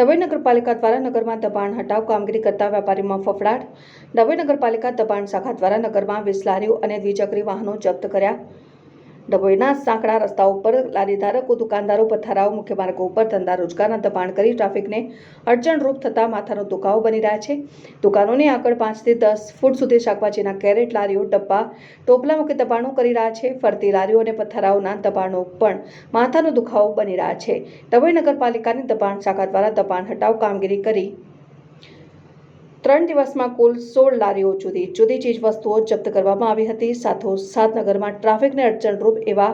ડભોઈ નગરપાલિકા દ્વારા નગરમાં દબાણ હટાવ કામગીરી કરતા વેપારીમાં ફફડાટ. ડભોઈ નગરપાલિકા દબાણ શાખા દ્વારા નગરમાં વીસ લારીઓ અને દ્વિચક્રી વાહનો જપ્ત કર્યા. ડભોઈના સાંકડા રસ્તા ઉપર લારી ધારકો દુકાનદારો, પથારાઓ, મુખ્ય માર્ગો ઉપર ધંધા રોજગારના દબાણ કરી ટ્રાફિકને અડચણરૂપ થતા માથાનો દુખાવો બની રહ્યા છે. દુકાનોની આગળ પાંચથી દસ ફૂટ સુધી શાકભાજીના કેરેટ, લારીઓ, ડબ્બા, ટોપલા મૂકી દબાણો કરી રહ્યા છે. ફરતી લારીઓ અને પથ્થારાઓના દબાણો પણ માથાનો દુખાવો બની રહ્યા છે. ડભોઈ નગરપાલિકાની દબાણ શાખા દ્વારા દબાણ હટાવ કામગીરી કરી ત્રણ દિવસમાં કુલ સોળ લારીઓ જુદી જુદી ચીજ વસ્તુઓ જપ્ત કરવામાં આવી હતી. સાથોસાથ નગરમાં ટ્રાફિકને અડચણરૂપ એવા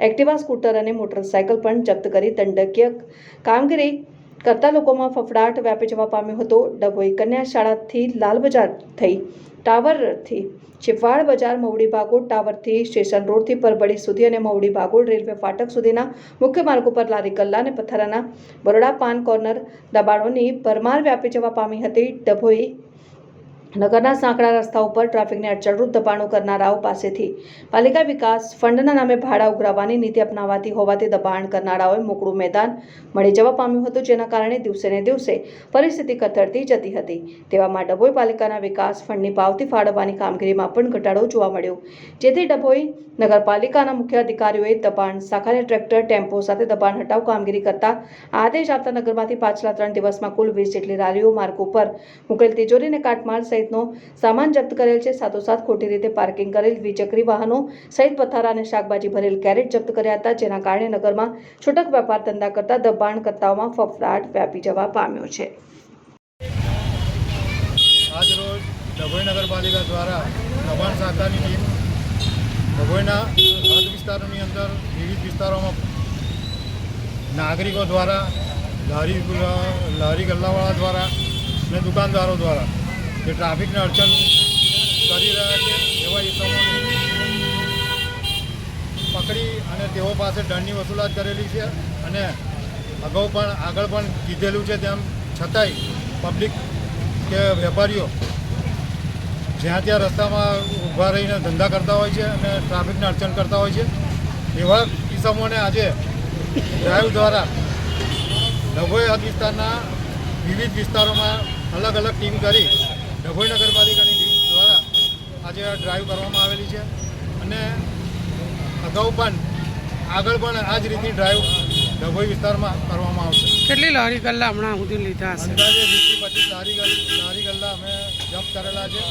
એક્ટિવા સ્કૂટર અને મોટરસાયકલ પણ જપ્ત કરી દંડકીય કામગીરી કરતા લોકોમાં ફફડાટ વ્યાપી જવા પામ્યો હતો. ડભોઈ કન્યા શાળાથી લાલ બજાર થઈ ટાવરથી છેવાડ બજાર મવડી બાગોડ ટાવરથી સ્ટેશન રોડથી પરબડી સુધી અને મવડી બાગોડ રેલવે ફાટક સુધીના મુખ્ય માર્ગો પર લારી ગલ્લા અને પથ્થરાના બરોડા પાન કોર્નર દબાણોની ભરમાર વ્યાપી જવા પામી હતી. ડભોઈ નગરના સાંકડા રસ્તા ઉપર ટ્રાફિકને અડચણરૂપ દબાણો કરનારાઓ પાસેથી પાલિકા વિકાસ ફંડના નામે ભાડા ઉઘરાવવાની નીતિ અપનાવાતી હોવાથી દબાણ કરનારાઓએ મોકળું મેદાન મળી જવા પામ્યું હતું, જેના કારણે દિવસે ને દિવસે પરિસ્થિતિ કથળતી જતી હતી. તેવામાં ડભોઈ પાલિકાના વિકાસ ફંડની પાવતી ફાળવવાની કામગીરીમાં પણ ઘટાડો જોવા મળ્યો. જેથી ડભોઈ નગરપાલિકાના મુખ્ય અધિકારીઓએ દબાણ શાખાને ટ્રેક્ટર, ટેમ્પો સાથે દબાણ હટાવ કામગીરી કરતા આદેશ આપતા નગરમાંથી પાછલા ત્રણ દિવસમાં કુલ વીસ જેટલી રાલીઓ માર્ગ ઉપર મુકેલ તિજોરી અને કાટમાળ સહિતનો સામાન જપ્ત કરેલ છે. સાથોસાથ ખોટી રીતે પાર્કિંગ કરેલ દ્વિચક્રી વાહનો સહિત પથારા અને શાકભાજી ભરેલ કેરેટ જપ્ત કર્યા હતા, જેના કારણે નગરમાં છૂટક વેપાર ધંધા કરતા દબાણકર્તાઓમાં ફફડાટ વ્યાપી જવા પામ્યો છે. વિવિધ વિસ્તારોમાં નાગરિકો દ્વારા લારી લારી ગલ્લાવાળા દ્વારા અને દુકાનદારો દ્વારા જે ટ્રાફિકને અડચણ કરી રહ્યા છે, એવા ઇસમોને પકડી અને તેઓ પાસે દંડની વસૂલાત કરેલી છે અને અગાઉ પણ આગળ પણ કીધેલું છે તેમ છતાંય પબ્લિક કે વેપારીઓ જ્યાં ત્યાં રસ્તામાં ઊભા રહીને ધંધા કરતા હોય છે અને ટ્રાફિકને અડચણ કરતા હોય છે, એવા કિસ્સાઓને આજે ડ્રાઈવ દ્વારા ડભોઈ હદ વિસ્તારના વિવિધ વિસ્તારોમાં અલગ અલગ ટીમ કરી ડભોઈ નગરપાલિકાની ટીમ દ્વારા આજે આ ડ્રાઈવ કરવામાં આવેલી છે અને અગાઉ પણ આગળ પણ આ જ રીતની ડ્રાઈવ ડભોઈ વિસ્તારમાં કરવામાં આવશે. કેટલી લારી ગલ્લા હમણાં સુધી લીધા છે અંદાજે વીસથી પચીસ લારી લારી ગલ્લા અમે જમ્પ કરેલા છે.